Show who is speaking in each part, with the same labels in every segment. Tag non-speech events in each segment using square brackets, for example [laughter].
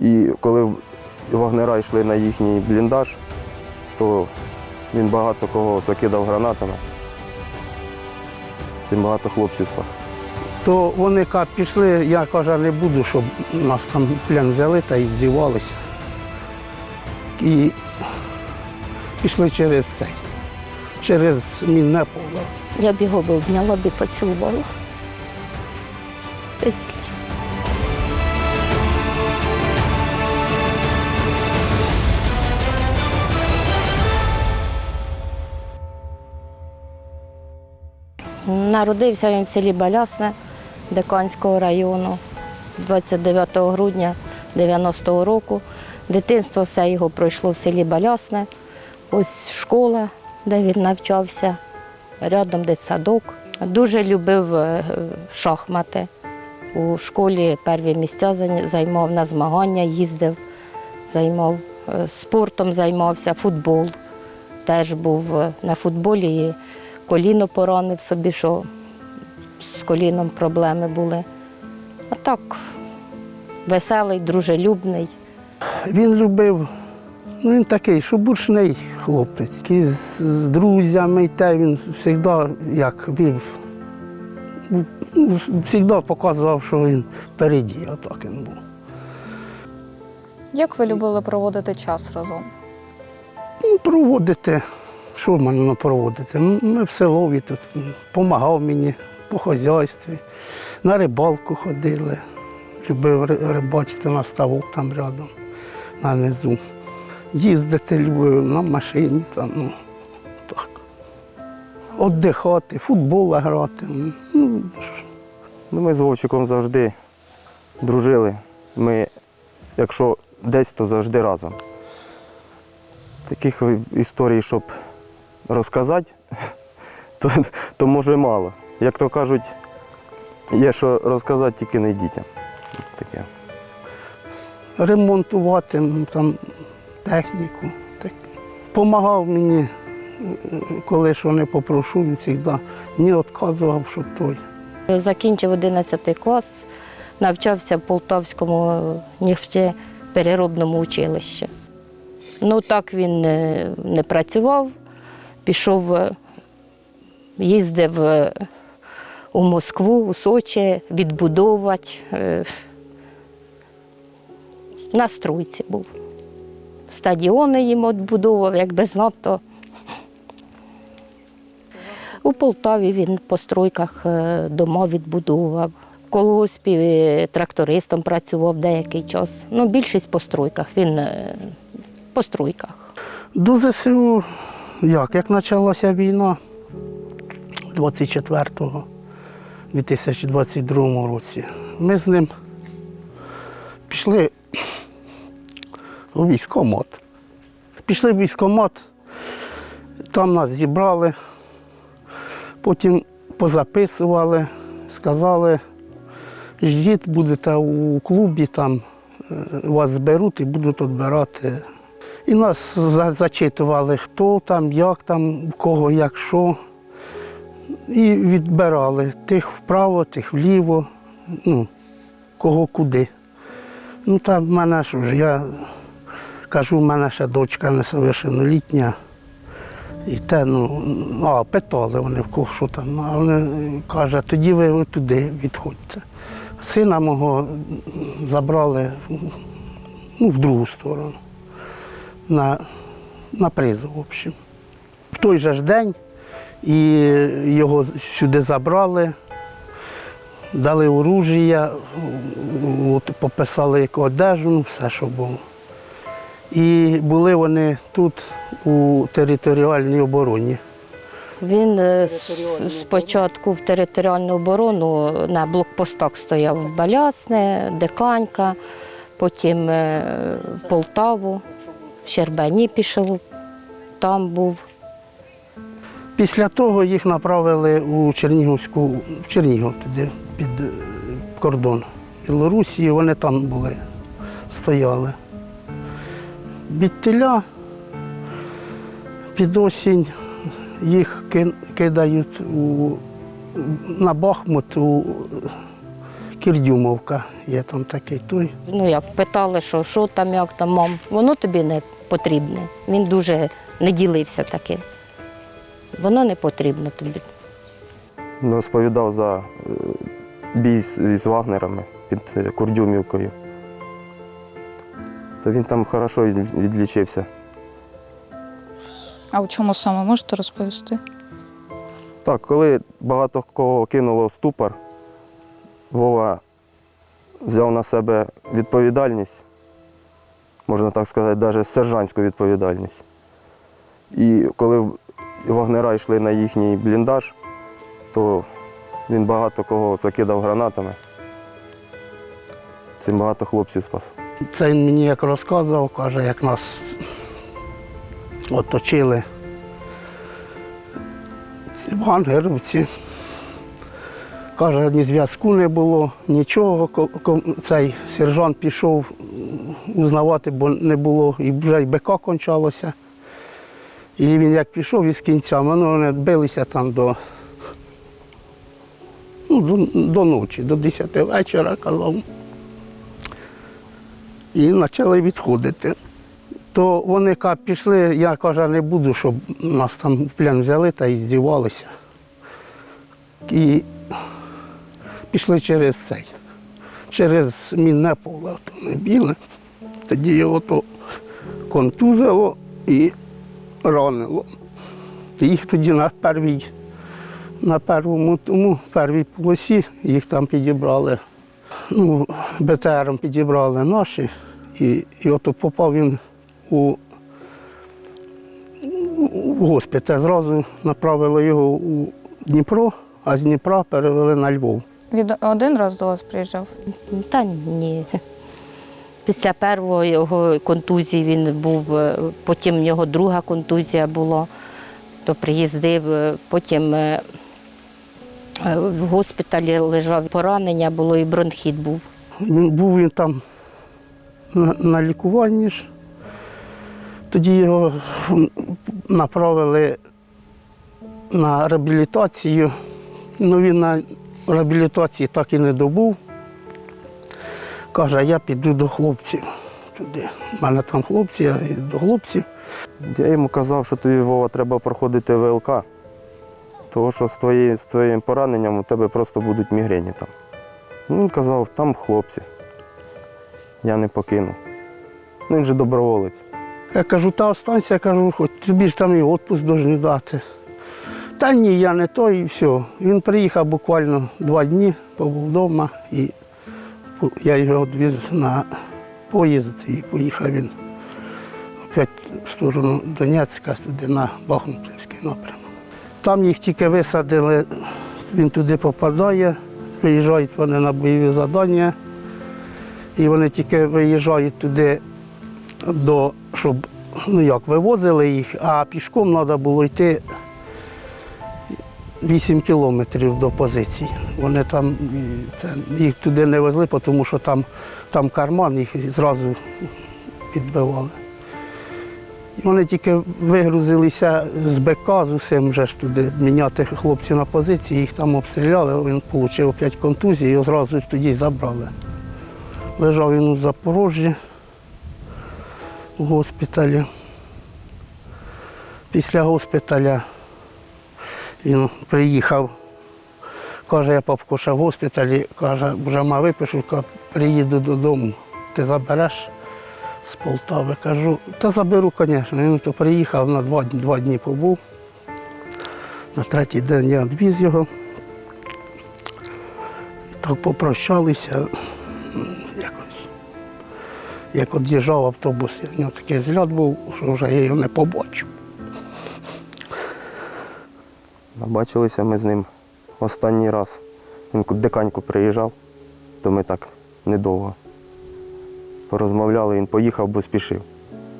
Speaker 1: І коли вагнера йшли на їхній бліндаж, то він багато кого закидав гранатами. Цим багато хлопців спас.
Speaker 2: То вони як пішли, я каже, не буду, щоб нас там плен взяли та й здівалися. І пішли через цей, через мінне поле.
Speaker 3: Я б його обняла б і поцілувала. Народився він в селі Балясне Деканського району 29 грудня 90-го року. Дитинство все його пройшло в селі Балясне. Ось школа, де він навчався, рядом дитсадок. Дуже любив е, шахмати. У школі перві місця займав на змагання, їздив, займав е, спортом займався, футбол. Теж був е, на футболі коліно поранив собі, що з коліном проблеми були. А так, веселий, дружелюбний.
Speaker 2: Він любив, ну він такий шубуршний хлопець. І з, з друзями, те він завжди як вів. Завжди показував, що він впереді, отак він був.
Speaker 4: Як ви любили проводити час разом?
Speaker 2: Ну, проводити, що мене проводити? Ми в селові тут допомагав мені по хазяйстві, на рибалку ходили. Любив рибачити на ставок там рядом, на низу. Їздити любив на машині, там, ну, так. Отдихати, футбол грати. Ну.
Speaker 1: Ну, ми з Вовчиком завжди дружили. Ми, якщо десь, то завжди разом. Таких історій, щоб розказати, [laughs] то, то може мало. Як то кажуть, є що розказати, тільки не дітям. Таке.
Speaker 2: ремонтувати ну, там, техніку. Так. Помагав мені, е, коли що не попрошу, він завжди не відказував, щоб той.
Speaker 3: Закінчив 11 клас, навчався в Полтавському нефтепереробному училищі. Ну так він не, не працював, пішов, е, їздив е, у Москву, у Сочі, відбудовувати. е, На стройці був. Стадіони їм відбудовував, якби знав, то у Полтаві він по стройках дома відбудовував. В колгоспі трактористом працював деякий час. Ну, більшість по стройках. Він по стройках.
Speaker 2: До ЗСУ, як? Як почалася війна 24-го, 2022 році, ми з ним пішли у військкомат. Пішли в військкомат, там нас зібрали, потім позаписували, сказали, ждіть, будете у клубі, там е, вас зберуть і будуть відбирати і нас зачитували, хто там, як там, кого, як що. І відбирали тих вправо, тих вліво, ну, кого куди. Ну, та в мене що ж, я кажу, в мене ще дочка несовершеннолітня. І те, ну, а, питали вони в кого що там. А вони кажуть, тоді ви туди відходьте. Сина мого забрали ну, в другу сторону на, на призов, в общем. В той же ж день і його сюди забрали, дали оружія, от, пописали яку одежу, ну, все, що було. І були вони тут у територіальній обороні.
Speaker 3: Він е, спочатку в територіальну оборону на блокпостах стояв в Балясне, Деканька, потім е, в Полтаву, в Щербані пішов, там був.
Speaker 2: Після того їх направили у Чернігівську, в Чернігів туди, під е, кордон Білорусі, вони там були, стояли. Від під осінь їх кидають у, на Бахмут у Кірдюмовка є там такий той.
Speaker 3: Ну як питали, що, що там, як там, мам, воно тобі не потрібне. Він дуже не ділився таким. Воно не потрібно тобі.
Speaker 1: Розповідав за е, бій з, Вагнерами під е, Курдюмівкою. То він там хорошо відлічився.
Speaker 4: А в чому саме можете розповісти?
Speaker 1: Так, коли багато кого кинуло в ступор, Вова взяв на себе відповідальність, можна так сказати, навіть сержантську відповідальність. І коли вагнера йшли на їхній бліндаж, то він багато кого закидав гранатами. Цим багато хлопців спас.
Speaker 2: Це він мені як розказував, каже, як нас оточили ці вангеровці. Каже, ні зв'язку не було, нічого. Цей сержант пішов узнавати, бо не було, і вже й БК кончалося. І він як пішов із кінцями, ну, вони билися там до, ну, до, до ночі, до 10 вечора, казав і почали відходити. То вони ка, пішли, я каже, не буду, щоб нас там в плен взяли та і здівалися. І пішли через цей, через мінне поле, то не біле. Тоді його то контузило і ранило. Їх тоді на первій, на первому тому, первій полосі їх там підібрали ну, БТРом підібрали наші, і, і от попав він у, у госпіталь. Зразу направили його у Дніпро, а з Дніпра перевели на Львов.
Speaker 4: Він один раз до вас приїжджав?
Speaker 3: Та ні. Після першої його контузії він був, е, потім в нього друга контузія була, то приїздив, е, потім е, в госпіталі лежав поранення було і бронхіт був.
Speaker 2: Він був він там на, на лікуванні ж. Тоді його направили на реабілітацію. Ну, він на реабілітації так і не добув. Каже, я піду до хлопців туди. У мене там хлопці, я і до хлопців.
Speaker 1: Я йому казав, що тобі Вова треба проходити ВЛК, тому що з, твої, з твоїм пораненням у тебе просто будуть мігрені там. Ну, Він казав, там хлопці. Я не покину. Ну, він же доброволець.
Speaker 2: Я кажу, та останься, кажу, хоч тобі ж там і відпуск повинні дати. Та ні, я не той і все. Він приїхав буквально два дні, побув вдома і я його відвіз на поїзд і поїхав він опять в сторону Донецька, туди на Бахмутівський напрямок. Там їх тільки висадили, він туди попадає, виїжджають вони на бойові завдання, і вони тільки виїжджають туди до, щоб ну як, вивозили їх, а пішком треба було йти 8 кілометрів до позицій. Вони там це, їх туди не везли, тому що там, там карман, їх зразу підбивали. І вони тільки вигрузилися з БК з усім вже ж туди міняти хлопців на позиції, їх там обстріляли, він отримав 5 контузій, його зразу тоді забрали. Лежав він у Запорожжі в госпіталі. Після госпіталя він приїхав, каже, я папкуша в госпіталі, каже, вже ма випишу, приїду додому, ти забереш з Полтави. Кажу, та заберу, звісно. Він то приїхав на два, два дні побув. На третій день я відвіз його. І так попрощалися якось. Як від'їжджав автобус, у нього такий взгляд був, що вже я його не побачив.
Speaker 1: Бачилися ми з ним останній раз. Він ку- диканьку приїжджав, то ми так недовго. Порозмовляли, він поїхав, бо спішив.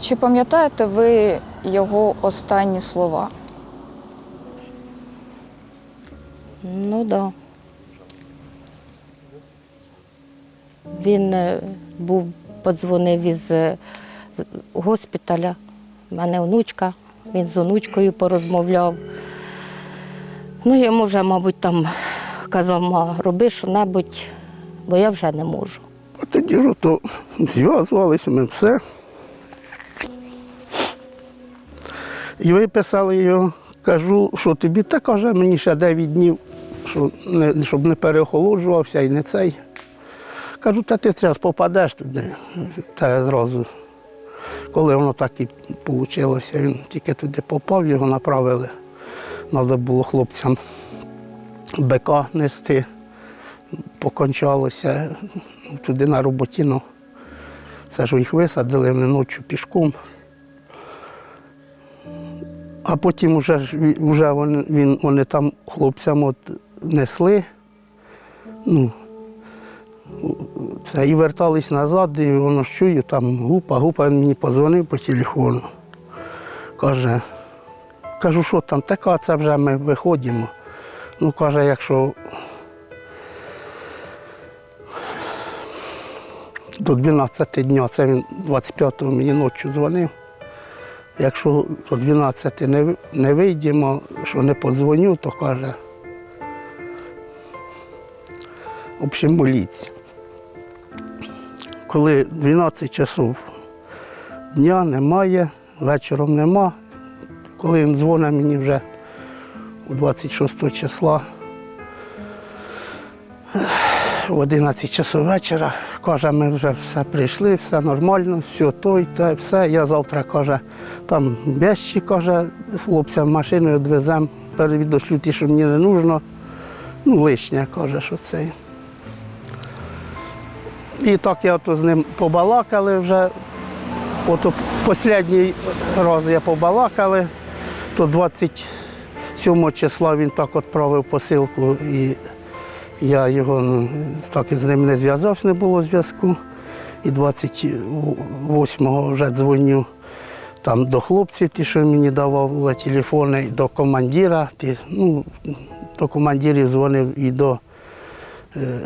Speaker 4: Чи пам'ятаєте ви його останні слова?
Speaker 3: Ну так. Да. Він е, був, подзвонив із е, госпіталя. У мене онучка, він з онучкою порозмовляв. Ну, йому вже, мабуть, там казав, ма, роби що-небудь, бо я вже не можу.
Speaker 2: А тоді ж то зв'язувалися ми все. І виписали його. Кажу, що тобі та каже, мені ще 9 днів, що не, щоб не переохолоджувався і не цей. Кажу, та ти зараз попадеш туди. Та зразу. Коли воно так і вийшло, він тільки туди попав, його направили. Треба було хлопцям БК нести. Покончалося туди на роботіну. Це ж їх висадили вони ночі пішком. А потім вже, вже вони, він, вони там хлопцям от несли. Ну, це, і вертались назад, і воно чую, там гупа, гупа мені позвонив по телефону. Каже, кажу, що там така, це вже ми виходимо. Ну, каже, якщо до 12 дня, це він 25-го мені ночі дзвонив. Якщо до 12 не, не вийдемо, що не подзвоню, то каже, в общем, моліться. Коли 12 часов дня немає, вечором нема, коли він дзвонить мені вже у 26 числа, в 11 часов вечора. Каже, ми вже все прийшли, все нормально, все той, те, все. Я завтра каже, там вещі, каже, хлопцям машиною відвеземо, перевідошлю ті, що мені не потрібно. Ну, лишнє, каже, що це. І так я ото з ним побалакали вже. Ото останній раз я побалакали, то 27 числа він так відправив посилку і я його ну, так з ним не зв'язався, не було зв'язку. І 28-го вже дзвоню там до хлопців, ті, що мені давали телефони, до командира. Ті, ну, до командирів дзвонив і до е,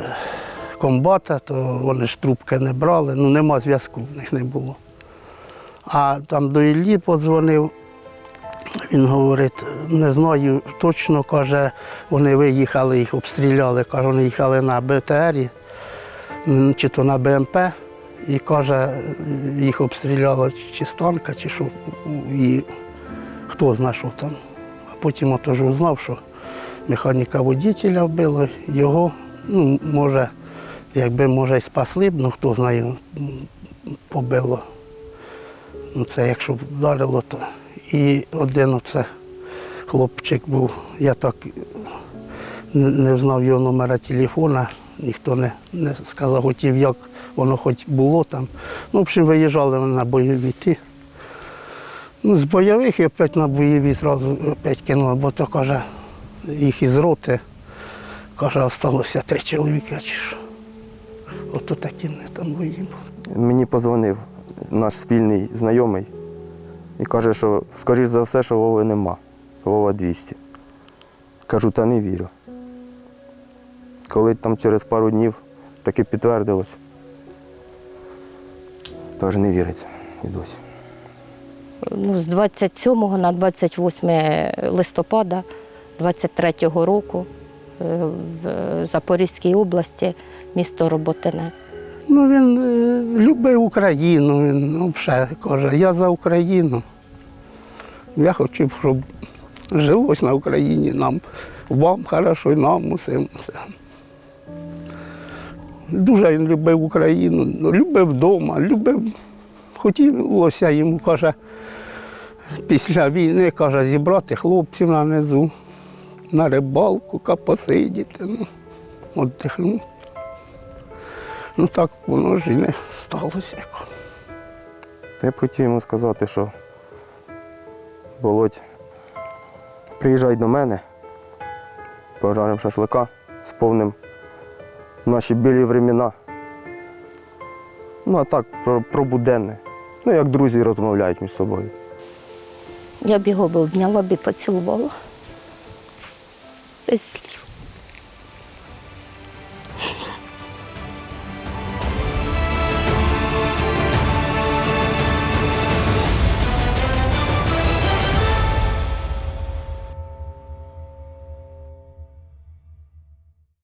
Speaker 2: комбата, то вони ж трубки не брали, ну нема зв'язку, в них не було. А там до Іллі подзвонив, він говорить, не знаю точно, каже, вони виїхали, їх обстріляли, каже, вони їхали на БТРі, чи то на БМП, і каже, їх обстріляла чи з танка, чи що, і хто знає, що там. А потім отож узнав, що механіка водителя вбило, його, ну, може, якби може й спасли б, ну хто знає, побило. Ну, це якщо б вдарило, то. І один оце хлопчик був, я так не, не знав його номера телефона, ніхто не, не сказав, хотів, як воно хоч було там. Ну, в общем, виїжджали на бойові ті. Ну, з бойових і опять на бойові зразу опять кинули, бо то каже, їх із роти, каже, залишилося три чоловіка чи що. Ото такі вони там бої.
Speaker 1: Мені позвонив наш спільний знайомий і каже, що скоріш за все, що Вови нема. Вова 200. Кажу, та не вірю. Коли там через пару днів таки підтвердилось, теж не віриться і досі.
Speaker 3: Ну, з 27 на 28 листопада 23-го року е, в Запорізькій області, місто Роботине.
Speaker 2: Ну, він е, любив Україну, він ну, взагалі каже, я за Україну. Я хочу, щоб жилось на Україні нам, вам хорошо, і нам усім. Дуже він любив Україну, ну, любив вдома, любив, хотілося йому, каже, після війни, каже, зібрати хлопців на низу, на рибалку, посидіти, ну, віддихнути. Ну так воно ж і не сталося.
Speaker 1: Я б хотів йому сказати, що Володь, приїжджай до мене, пожаримо шашлика, сповним наші білі времена. Ну, а так, про, про буденне. Ну, як друзі розмовляють між собою.
Speaker 3: Я б його б обняла б і поцілувала. Десь